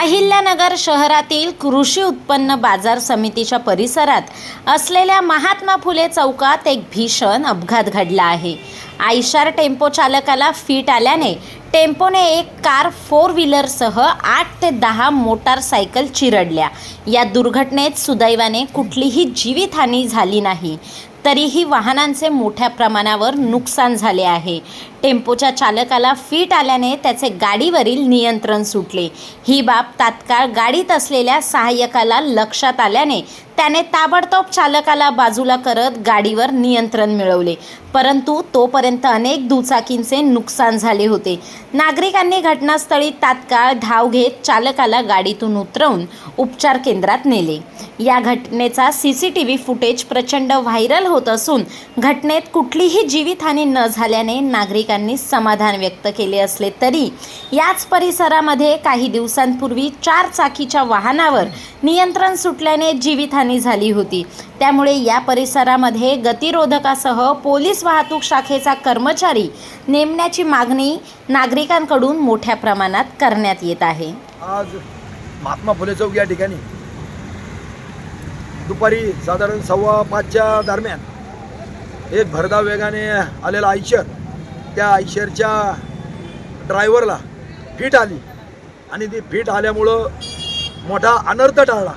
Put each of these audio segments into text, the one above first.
अहिल्यानगर शहरातील कृषी उत्पन्न बाजार समितीच्या परिसरात असलेल्या महात्मा फुले चौकात एक भीषण अपघात घडला आहे. आयशार टेम्पो चालकाला फीट आल्याने टेम्पोने एक कार फोर व्हीलरसह आठ ते दहा मोटारसायकल चिरडल्या. या दुर्घटनेत सुदैवाने कुठलीही जीवितहानी झाली नाही. तरीही वाहनांचे मोठ्या प्रमाणावर नुकसान झाले आहे. टेम्पोच्या चालकाला फीट आल्याने त्याचे गाडीवरील नियंत्रण सुटले. ही बाब तात्काळ गाडीत असलेल्या सहाय्यकाला लक्षात आल्याने त्याने ताबडतोब चालकाला बाजूला करत गाडीवर नियंत्रण मिळवले. परंतु तोपर्यंत अनेक दुचाकींचे नुकसान झाले होते. नागरिकांनी घटनास्थळी तात्काळ धाव घेत चालकाला गाडीतून उतरवून उपचार केंद्रात नेले. या घटनेचा C C T V footage प्रचंड व्हायरल होत असून घटनेत कुठलीही जीवितहानी न झाल्याने नागरिकांनी समाधान व्यक्त केले असले तरी याच परिसरामध्ये काही दिवसांपूर्वी चार चाकीच्या वाहनावर नियंत्रण सुटल्याने जीवितहानी झाली होती. त्यामुळे या परिसरामध्ये गतिरोधकासह पोलीस वाहतूक शाखेचा कर्मचारी नेमण्याची मागणी नागरिकांकडून मोठ्या प्रमाणात करण्यात येत आहे. आज महात्मा फुले चौक या ठिकाणी दुपारी साधारण सव्वा पाचच्या दरम्यान एक भरधाव वेगाने आलेला आयशर त्या आयशरच्या ड्रायव्हरला फिट आली आणि ती फिट आल्यामुळं मोठा अनर्थ टाळला.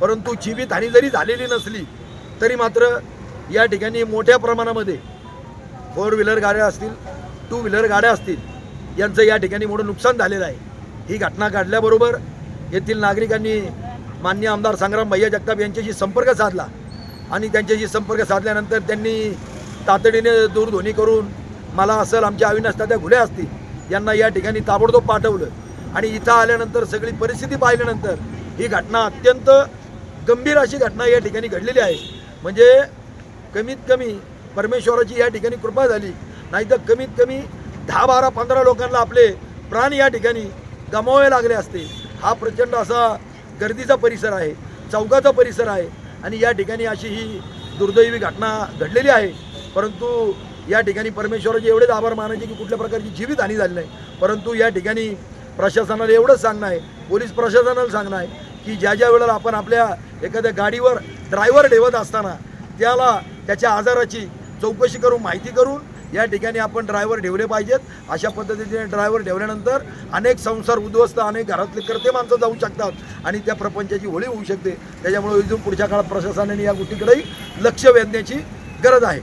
परंतु जीवितहानी जरी झालेली नसली तरी मात्र या ठिकाणी मोठ्या प्रमाणामध्ये फोर व्हीलर गाड्या असतील टू व्हीलर गाड्या असतील यांचं या ठिकाणी मोठं नुकसान झालेलं आहे. ही घटना घडल्याबरोबर येथील नागरिकांनी मान्य आमदार संग्राम भैया जगताप यांच्याशी संपर्क साधला आणि त्यांच्याशी संपर्क साधल्यानंतर त्यांनी तातडीने दूरध्वनी करून मला असेल आमच्या अविनाश त्या घुल्या असतील यांना या ठिकाणी ताबडतोब पाठवलं. आणि इथं आल्यानंतर सगळी परिस्थिती पाहिल्यानंतर ही घटना अत्यंत गंभीर अशी घटना या ठिकाणी घडलेली आहे. म्हणजे कमीत कमी परमेश्वराची या ठिकाणी कृपा झाली. नाही तर कमीत कमी दहा बारा पंधरा लोकांना आपले प्राण या ठिकाणी गमावे लागले असते. हा प्रचंड असा गर्दीचा परिसर आहे चौकाचा परिसर आहे आणि या ठिकाणी अशी ही दुर्दैवी घटना घडलेली आहे. परंतु या ठिकाणी परमेश्वराचे एवढेच आभार मानायचे की कुठल्या प्रकारची जीवितहानी झाली नाही. परंतु या ठिकाणी प्रशासनाला एवढंच सांगणं आहे पोलीस प्रशासनाला सांगणं आहे की ज्या ज्या वेळेला आपण आपल्या एखाद्या गाडीवर ड्रायव्हर ठेवत असताना त्याला त्याच्या आजाराची चौकशी करून माहिती करून या ठिकाणी आपण ड्रायव्हर ठेवले पाहिजेत. अशा पद्धतीने ड्रायव्हर ठेवल्यानंतर अनेक संसार उद्ध्वस्त अनेक घरातले करते माणसं जाऊ शकतात आणि त्या प्रपंचाची होळी होऊ शकते. त्याच्यामुळे इथून पुढच्या काळात प्रशासनाने या गोष्टीकडेही लक्ष वेधण्याची गरज आहे.